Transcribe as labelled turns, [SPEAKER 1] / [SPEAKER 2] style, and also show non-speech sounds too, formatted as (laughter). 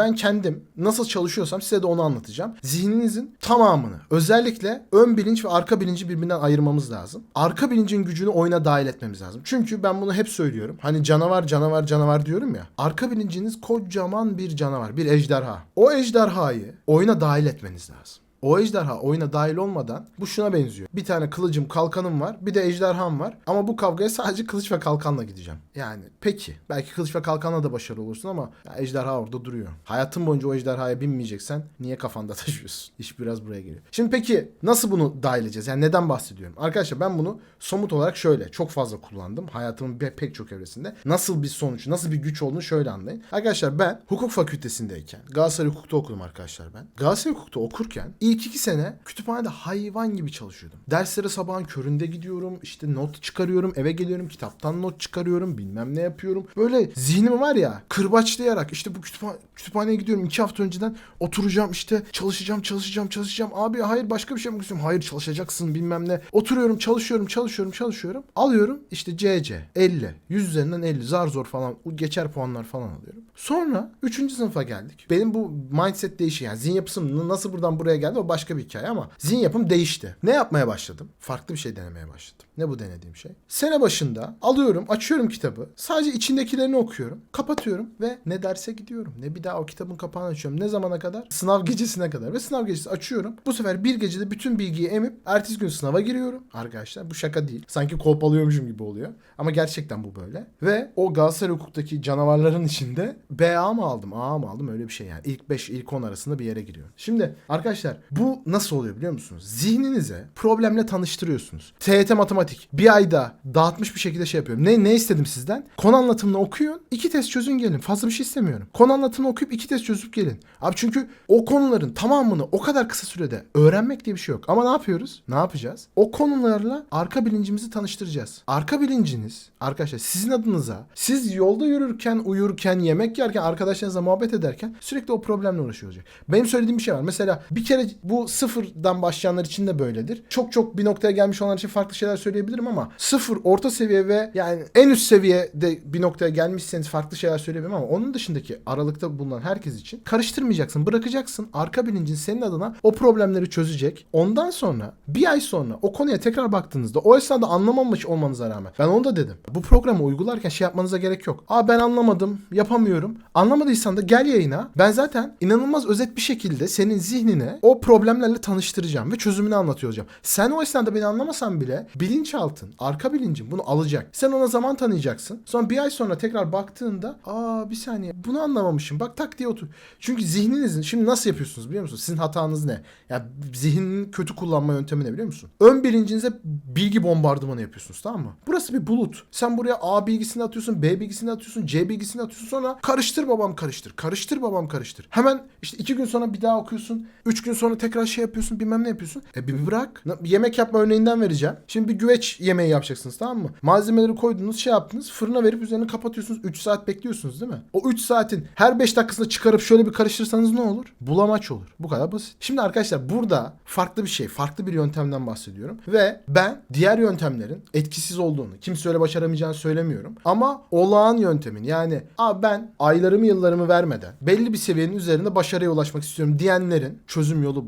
[SPEAKER 1] ben kendim nasıl çalışıyorsam size de onu anlatacağım. Zihninizin tamamını özellikle ön bilinç ve arka bilinci birbirinden ayırmamız lazım. Arka bilincin gücünü oyuna dahil etmemiz lazım. Çünkü ben bunu hep söylüyorum. Hani canavar canavar canavar diyorum ya. Arka bilinciniz kocaman bir canavar, bir ejderha. O ejderhayı oyuna dahil etmeniz lazım. O ejderha oyuna dahil olmadan bu şuna benziyor. Bir tane kılıcım kalkanım var bir de ejderham var ama bu kavgaya sadece kılıç ve kalkanla gideceğim. Yani peki belki kılıç ve kalkanla da başarılı olursun ama ya ejderha orada duruyor. Hayatın boyunca o ejderhaya binmeyeceksen niye kafanda (laughs) taşıyorsun? İş biraz buraya geliyor. Şimdi peki nasıl bunu dahil edeceğiz? Yani neden bahsediyorum? Arkadaşlar ben bunu somut olarak şöyle çok fazla kullandım. Hayatımın pe- pek çok evresinde. Nasıl bir sonuç, nasıl bir güç olduğunu şöyle anlayın. Arkadaşlar ben hukuk fakültesindeyken Galatasaray Hukuk'ta okudum arkadaşlar ben. Galatasaray Hukuk'ta okurken ilk iki sene kütüphanede hayvan gibi çalışıyordum. Derslere sabahın köründe gidiyorum. işte not çıkarıyorum. Eve geliyorum. Kitaptan not çıkarıyorum. Bilmem ne yapıyorum. Böyle zihnimi var ya kırbaçlayarak işte bu kütüphane, kütüphaneye gidiyorum. iki hafta önceden oturacağım işte çalışacağım çalışacağım çalışacağım. Abi hayır başka bir şey mi istiyorum? Hayır çalışacaksın bilmem ne. Oturuyorum çalışıyorum çalışıyorum çalışıyorum. Alıyorum işte CC 50. 100 üzerinden 50 zar zor falan geçer puanlar falan alıyorum. Sonra 3. sınıfa geldik. Benim bu mindset değişi yani zihin yapısım nasıl buradan buraya geldi o başka bir hikaye ama zihin yapım değişti. Ne yapmaya başladım? Farklı bir şey denemeye başladım. Ne bu denediğim şey? Sene başında alıyorum, açıyorum kitabı. Sadece içindekilerini okuyorum. Kapatıyorum ve ne derse gidiyorum. Ne bir daha o kitabın kapağını açıyorum. Ne zamana kadar? Sınav gecesine kadar. Ve sınav gecesi açıyorum. Bu sefer bir gecede bütün bilgiyi emip ertesi gün sınava giriyorum. Arkadaşlar bu şaka değil. Sanki kolpalıyormuşum gibi oluyor. Ama gerçekten bu böyle. Ve o Galatasaray hukuktaki canavarların içinde BA mı aldım, A mı aldım öyle bir şey yani. İlk 5, ilk 10 arasında bir yere giriyorum. Şimdi arkadaşlar bu nasıl oluyor biliyor musunuz? Zihninize problemle tanıştırıyorsunuz. TYT matematik bir ayda dağıtmış bir şekilde şey yapıyorum. Ne, ne istedim sizden? Konu anlatımını okuyun. iki test çözün gelin. Fazla bir şey istemiyorum. Konu anlatımını okuyup iki test çözüp gelin. Abi çünkü o konuların tamamını o kadar kısa sürede öğrenmek diye bir şey yok. Ama ne yapıyoruz? Ne yapacağız? O konularla arka bilincimizi tanıştıracağız. Arka bilinciniz arkadaşlar sizin adınıza siz yolda yürürken, uyurken, yemek yerken, arkadaşlarınızla muhabbet ederken sürekli o problemle uğraşıyor olacak. Benim söylediğim bir şey var. Mesela bir kere bu sıfırdan başlayanlar için de böyledir. Çok çok bir noktaya gelmiş olanlar için farklı şeyler söyleyebilirim ama sıfır, orta seviye ve yani en üst seviyede bir noktaya gelmişseniz farklı şeyler söyleyebilirim ama onun dışındaki aralıkta bulunan herkes için karıştırmayacaksın, bırakacaksın. Arka bilincin senin adına o problemleri çözecek. Ondan sonra bir ay sonra o konuya tekrar baktığınızda o esnada anlamamış olmanıza rağmen ben onu da dedim. Bu programı uygularken şey yapmanıza gerek yok. Aa ben anlamadım, yapamıyorum. Anlamadıysan da gel yayına. Ben zaten inanılmaz özet bir şekilde senin zihnine o problemlerle tanıştıracağım ve çözümünü anlatıyor. Sen o esnada beni anlamasan bile bilinçaltın, arka bilincin bunu alacak. Sen ona zaman tanıyacaksın. Sonra bir ay sonra tekrar baktığında aa bir saniye bunu anlamamışım. Bak tak diye otur. Çünkü zihninizin şimdi nasıl yapıyorsunuz biliyor musunuz? Sizin hatanız ne? Ya zihninin kötü kullanma yöntemi ne biliyor musun? Ön bilincinize bilgi bombardımanı yapıyorsunuz tamam mı? Burası bir bulut. Sen buraya A bilgisini atıyorsun, B bilgisini atıyorsun, C bilgisini atıyorsun sonra karıştır babam karıştır. Karıştır babam karıştır. Hemen işte iki gün sonra bir daha okuyorsun. Üç gün sonra tekrar şey yapıyorsun bilmem ne yapıyorsun. E bir bırak. Yemek yapma örneğinden vereceğim. Şimdi bir güveç yemeği yapacaksınız tamam mı? Malzemeleri koydunuz şey yaptınız. Fırına verip üzerini kapatıyorsunuz. 3 saat bekliyorsunuz değil mi? O 3 saatin her 5 dakikasında çıkarıp şöyle bir karıştırsanız ne olur? Bulamaç olur. Bu kadar basit. Şimdi arkadaşlar burada farklı bir şey, farklı bir yöntemden bahsediyorum. Ve ben diğer yöntemlerin etkisiz olduğunu, kimse öyle başaramayacağını söylemiyorum. Ama olağan yöntemin yani Aa ben aylarımı yıllarımı vermeden belli bir seviyenin üzerinde başarıya ulaşmak istiyorum diyenlerin çözüm yolu